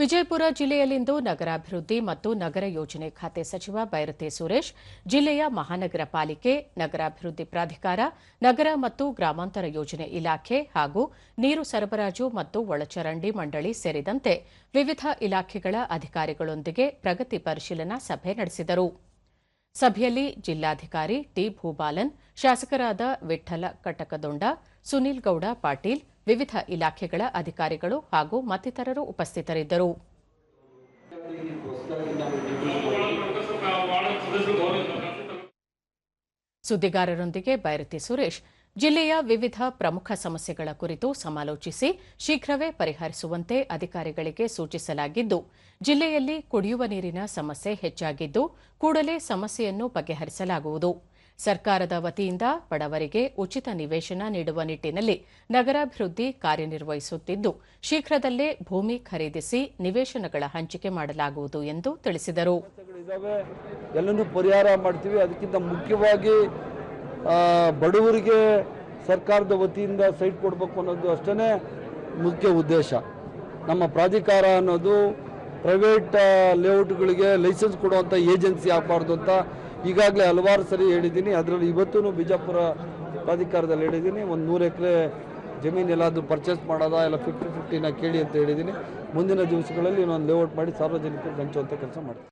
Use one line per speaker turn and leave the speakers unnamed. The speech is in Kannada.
ವಿಜಯಪುರ ಜಿಲ್ಲೆಯಲ್ಲಿಂದು ನಗರಾಭಿವೃದ್ಧಿ ಮತ್ತು ನಗರ ಯೋಜನೆ ಖಾತೆ ಸಚಿವ ಬೈರತಿ ಸುರೇಶ್, ಜಿಲ್ಲೆಯ ಮಹಾನಗರ ಪಾಲಿಕೆ, ನಗರಾಭಿವೃದ್ಧಿ ಪ್ರಾಧಿಕಾರ, ನಗರ ಮತ್ತು ಗ್ರಾಮಾಂತರ ಯೋಜನೆ ಇಲಾಖೆ ಹಾಗೂ ನೀರು ಸರಬರಾಜು ಮತ್ತು ಒಳಚರಂಡಿ ಮಂಡಳಿ ಸೇರಿದಂತೆ ವಿವಿಧ ಇಲಾಖೆಗಳ ಅಧಿಕಾರಿಗಳೊಂದಿಗೆ ಪ್ರಗತಿ ಪರಿಶೀಲನಾ ಸಭೆ ನಡೆಸಿದರು. ಸಭೆಯಲ್ಲಿ ಜಿಲ್ಲಾಧಿಕಾರಿ ಟಿ ಭೂಬಾಲನ್, ಶಾಸಕರಾದ ವಿಠಲ ಕಟಕದೊಂಡ, ಸುನೀಲ್ ಗೌಡ ಪಾಟೀಲ್ ವಿವಿಧ ಇಲಾಖೆಗಳ ಅಧಿಕಾರಿಗಳು ಹಾಗೂ ಮತ್ತಿತರರು ಉಪಸ್ಥಿತರಿದ್ದರು. ಸುದ್ದಿಗಾರರೊಂದಿಗೆ ಬೈರತಿ ಸುರೇಶ್. ಜಿಲ್ಲೆಯ ವಿವಿಧ ಪ್ರಮುಖ ಸಮಸ್ಯೆಗಳ ಕುರಿತು ಸಮಾಲೋಚಿಸಿ ಶೀಘ್ರವೇ ಪರಿಹರಿಸುವಂತೆ ಅಧಿಕಾರಿಗಳಿಗೆ ಸೂಚಿಸಲಾಗಿದ್ದು, ಜಿಲ್ಲೆಯಲ್ಲಿ ಕುಡಿಯುವ ನೀರಿನ ಸಮಸ್ಯೆ ಹೆಚ್ಚಾಗಿದ್ದು, ಕೂಡಲೇ ಸಮಸ್ಯೆಯನ್ನು ಬಗೆಹರಿಸಲಾಗುವುದು. ಸರ್ಕಾರದ ವತಿಯಿಂದ ಬಡವರಿಗೆ ಉಚಿತ ನಿವೇಶನ ನೀಡುವ ನಿಟ್ಟಿನಲ್ಲಿ ನಗರಾಭಿವೃದ್ಧಿ ಕಾರ್ಯನಿರ್ವಹಿಸುತ್ತಿದ್ದು, ಶೀಘ್ರದಲ್ಲೇ ಭೂಮಿ ಖರೀದಿಸಿ ನಿವೇಶನಗಳ ಹಂಚಿಕೆ ಮಾಡಲಾಗುವುದು ಎಂದು ತಿಳಿಸಿದರು.
ಪರಿಹಾರ ಮಾಡ್ತೀವಿ. ಅದಕ್ಕಿಂತ ಮುಖ್ಯವಾಗಿ ಬಡವರಿಗೆ ಸರ್ಕಾರದ ವತಿಯಿಂದ ಸೈಟ್ ಕೊಡಬೇಕು ಅನ್ನೋದು ಅಷ್ಟೇ ಮುಖ್ಯ ಉದ್ದೇಶ. ನಮ್ಮ ಪ್ರಾಧಿಕಾರ ಅನ್ನೋದು ಪ್ರೈವೇಟ್ ಲೇಔಟ್ಗಳಿಗೆ ಲೈಸೆನ್ಸ್ ಕೊಡುವಂಥ ಏಜೆನ್ಸಿ ಆಗಬಾರ್ದು ಅಂತ ಈಗಾಗಲೇ ಹಲವಾರು ಸರಿ ಹೇಳಿದ್ದೀನಿ. ಅದರಲ್ಲಿ ಇವತ್ತೂ ಬಿಜಾಪುರ ಪ್ರಾಧಿಕಾರದಲ್ಲಿ ಹೇಳಿದ್ದೀನಿ. ಒಂದು ನೂರು ಎಕರೆ ಜಮೀನು ಎಲ್ಲಾದರೂ ಪರ್ಚೇಸ್ ಮಾಡೋದಾ, ಇಲ್ಲ ಫಿಫ್ಟಿ ಫಿಫ್ಟಿನ ಕೇಳಿ ಅಂತ ಹೇಳಿದ್ದೀನಿ. ಮುಂದಿನ ದಿವಸಗಳಲ್ಲಿ ಇನ್ನೊಂದು ಲೇಔಟ್ ಮಾಡಿ ಸಾರ್ವಜನಿಕರಿಗೆ ಹಂಚುವಂಥ ಕೆಲಸ ಮಾಡ್ತೀನಿ